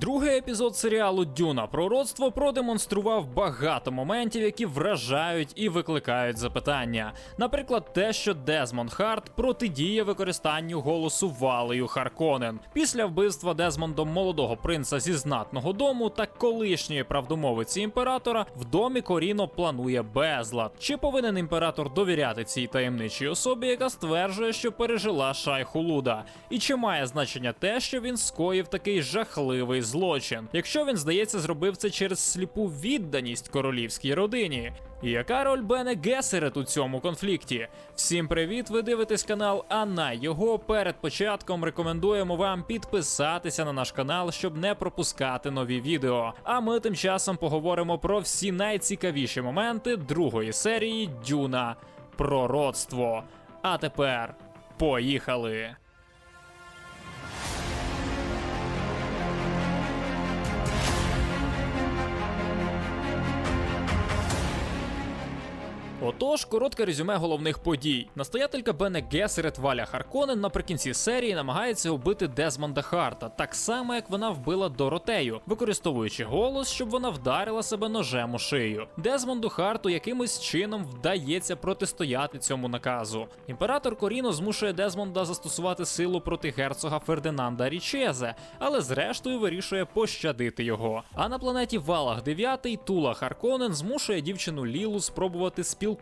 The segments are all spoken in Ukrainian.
Другий епізод серіалу Дюна пророцтво продемонстрував багато моментів, які вражають і викликають запитання. Наприклад, те, що Дезмонд Харт протидіє використанню голосу Валею Харконен. Після вбивства Дезмондом молодого принца зі знатного дому та колишньої правдомовиці імператора в домі Коріно планує безлад. Чи повинен імператор довіряти цій таємничій особі, яка стверджує, що пережила шайху Луда? І чи має значення те, що він скоїв такий жахливий злочин, якщо він, здається, зробив це через сліпу відданість королівській родині? І яка роль Бене Гесерет у цьому конфлікті? Всім привіт! Ви дивитесь канал Анна. Його перед початком рекомендуємо вам підписатися на наш канал, щоб не пропускати нові відео. А ми тим часом поговоримо про всі найцікавіші моменти другої серії Дюна Пророцтво. А тепер поїхали! Отож, коротке резюме головних подій. Настоятелька Бене Гесерет Валя Харконен наприкінці серії намагається убити Дезмонда Харта, так само як вона вбила Доротею, використовуючи голос, щоб вона вдарила себе ножем у шию. Дезмонду Харту якимось чином вдається протистояти цьому наказу. Імператор Коріно змушує Дезмонда застосувати силу проти герцога Фердинанда Річезе, але зрештою вирішує пощадити його. А на планеті Валах 9 Тула Харконен змушує дівчину Лілу спробувати спілкуватися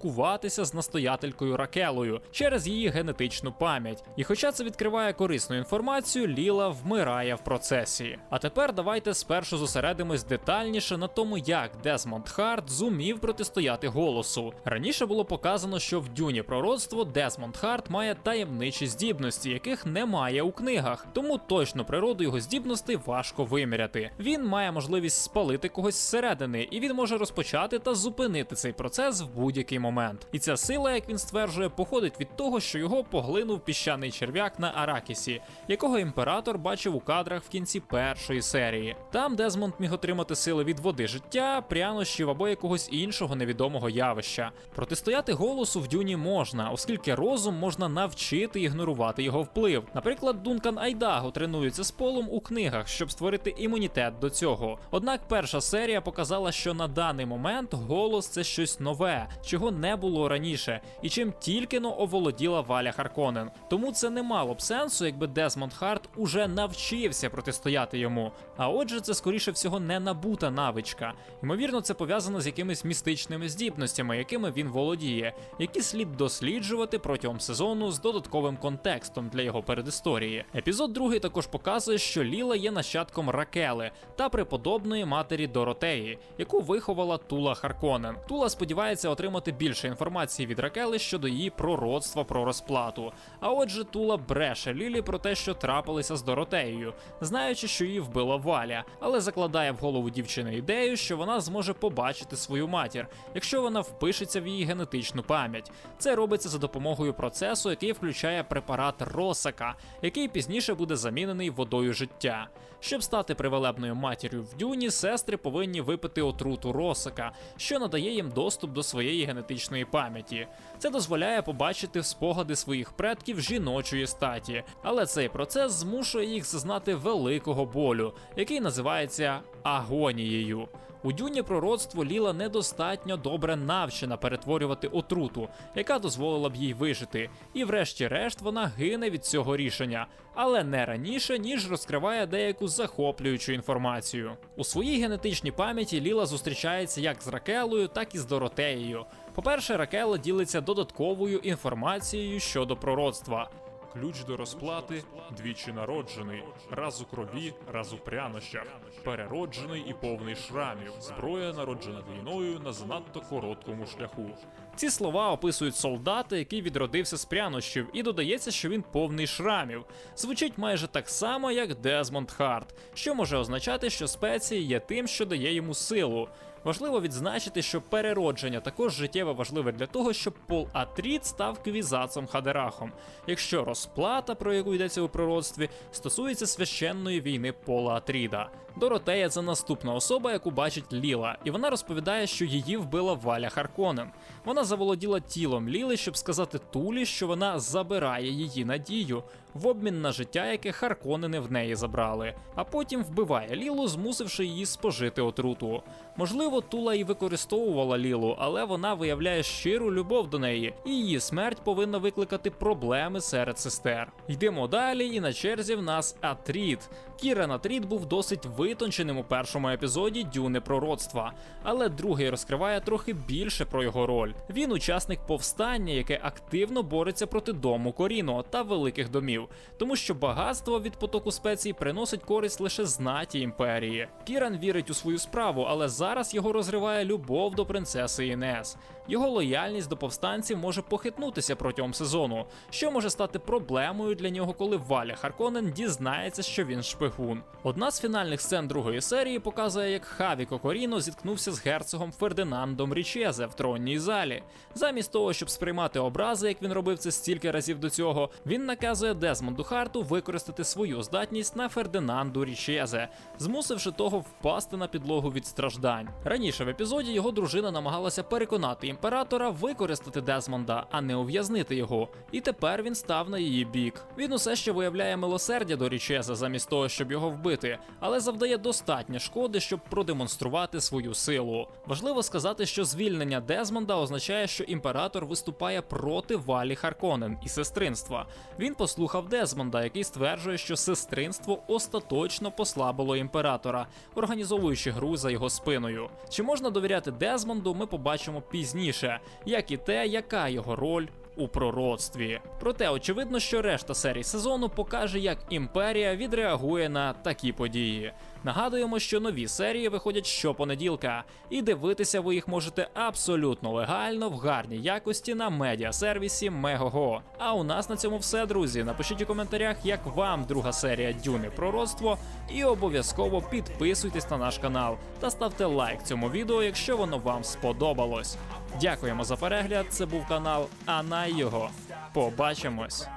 з настоятелькою Ракелою через її генетичну пам'ять. І хоча це відкриває корисну інформацію, Ліла вмирає в процесі. А тепер давайте спершу зосередимось детальніше на тому, як Дезмонд Харт зумів протистояти голосу. Раніше було показано, що в дюні пророцтво Дезмонд Харт має таємничі здібності, яких немає у книгах, тому точно природу його здібностей важко виміряти. Він має можливість спалити когось зсередини, і він може розпочати та зупинити цей процес в будь-який момент. І ця сила, як він стверджує, походить від того, що його поглинув піщаний черв'як на Аракісі, якого імператор бачив у кадрах в кінці першої серії. Там Дезмонд міг отримати сили від води життя, прянощів або якогось іншого невідомого явища. Протистояти голосу в дюні можна, оскільки розум можна навчити ігнорувати його вплив. Наприклад, Дункан Айдаго тренується з полом у книгах, щоб створити імунітет до цього. Однак перша серія показала, що на даний момент голос це щось нове, чого не було раніше, і чим тільки но оволоділа Валя Харконен. Тому це не мало б сенсу, якби Дезмонд Харт уже навчився протистояти йому. А отже, це скоріше всього не набута навичка. Ймовірно, це пов'язано з якимись містичними здібностями, якими він володіє, які слід досліджувати протягом сезону з додатковим контекстом для його передісторії. Епізод другий також показує, що Ліла є нащадком Ракели та преподобної матері Доротеї, яку виховала Тула Харконен. Тула сподівається отримати більше інформації від Ракели щодо її пророцтва про розплату. А отже, Тула бреше Лілі про те, що трапилося з Доротеєю, знаючи, що її вбила Валя, але закладає в голову дівчини ідею, що вона зможе побачити свою матір, якщо вона впишеться в її генетичну пам'ять. Це робиться за допомогою процесу, який включає препарат Росака, який пізніше буде замінений водою життя. Щоб стати привелебною матір'ю в дюні, сестри повинні випити отруту Росака, що надає їм доступ до своєї генетичної пам'яті. Це дозволяє побачити спогади своїх предків жіночої статі, але цей процес змушує їх зазнати великого болю, який називається агонією. У дюні пророцтво Ліла недостатньо добре навчена перетворювати отруту, яка дозволила б їй вижити, і врешті-решт вона гине від цього рішення, але не раніше, ніж розкриває деяку захоплюючу інформацію. У своїй генетичній пам'яті Ліла зустрічається як з Ракелою, так і з Доротеєю. По-перше, Ракела ділиться додатковою інформацією щодо пророцтва. Ключ до розплати двічі народжений, раз у крові, раз у прянощах, перероджений і повний шрамів, зброя народжена війною на занадто короткому шляху. Ці слова описують солдата, який відродився з прянощів, і додається, що він повний шрамів. Звучить майже так само, як Дезмонд Харт, що може означати, що спеції є тим, що дає йому силу. Важливо відзначити, що переродження також життєво важливе для того, щоб Пол Атріт став квізацом Хадерахом, якщо розплата, про яку йдеться у пророцтві, стосується священної війни Пола Атріда. Доротея це наступна особа, яку бачить Ліла, і вона розповідає, що її вбила Валя Харконен. Вона заволоділа тілом Ліли, щоб сказати Тулі, що вона забирає її надію в обмін на життя, яке Харконени в неї забрали, а потім вбиває Лілу, змусивши її спожити отруту. Можливо, Тула і використовувала Лілу, але вона виявляє щиру любов до неї, і її смерть повинна викликати проблеми серед сестер. Йдемо далі, і на черзі в нас Атріт. Кіран Атріт був досить витонченим у першому епізоді Дюни пророцтва, але другий розкриває трохи більше про його роль. Він учасник повстання, яке активно бореться проти дому Коріно та великих домів, тому що багатство від потоку спецій приносить користь лише знаті імперії. Кіран вірить у свою справу, але зараз його розриває любов до принцеси Інес. Його лояльність до повстанців може похитнутися протягом сезону, що може стати проблемою для нього, коли Валя Харконен дізнається, що він шпигун. Одна з фінальних сцен другої серії показує, як Хаві Кокоріно зіткнувся з герцогом Фердинандом Річезе в тронній залі. Замість того, щоб сприймати образи, як він робив це стільки разів до цього, він наказує Дезмонду Харту використати свою здатність на Фердинанду Річезе, змусивши того впасти на підлогу від страждань. Раніше в епізоді його дружина намагалася переконати імператора використати Дезмонда, а не ув'язнити його. І тепер він став на її бік. Він усе ще виявляє милосердя до Річеза замість того, щоб його вбити, але завдає достатньо шкоди, щоб продемонструвати свою силу. Важливо сказати, що звільнення Дезмонда означає, що імператор виступає проти валі Харконен і сестринства. Він послухав Дезмонда, який стверджує, що сестринство остаточно послабило імператора, організовуючи гру за його спиною. Чи можна довіряти Дезмонду, ми побачимо пізніше, як і те, яка його роль. У пророцтві. Проте очевидно, що решта серій сезону покаже, як імперія відреагує на такі події. Нагадуємо, що нові серії виходять щопонеділка, і дивитися ви їх можете абсолютно легально в гарній якості на медіасервісі Мегого. А у нас на цьому все, друзі. Напишіть у коментарях, як вам друга серія Дюни Пророцтво, і обов'язково підписуйтесь на наш канал та ставте лайк цьому відео, якщо воно вам сподобалось. Дякуємо за перегляд. Це був канал Анай його. Побачимось.